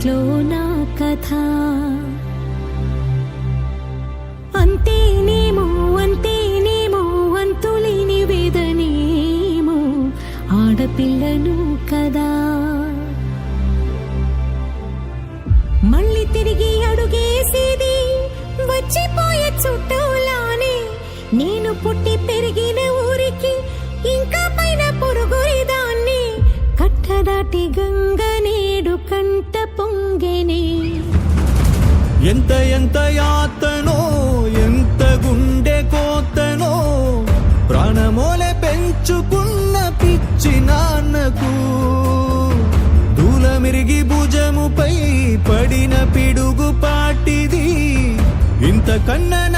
ఇంట్లో నా కథ. అంతేనేమో అంతేనేమో అంతులేని వేదనేమో ఆడపిల్లను కదా. మళ్ళీ తిరిగి అడుగేసేది వచ్చిపోయే చుట్టూలానే. నేను పుట్టి పెరిగిన ఊరికి ఇంకా పైన పొరుగురిదాన్ని కట్టదాటి గంగ నేడు కంట ఎంత ఎంత యాతనో ఎంత గుండె కోతనో ప్రాణమోలే పెంచుకున్న పిచ్చి నాన్నకు. దూలమిరిగి భుజముపై పడిన పిడుగు పాటిది. ఇంత కన్న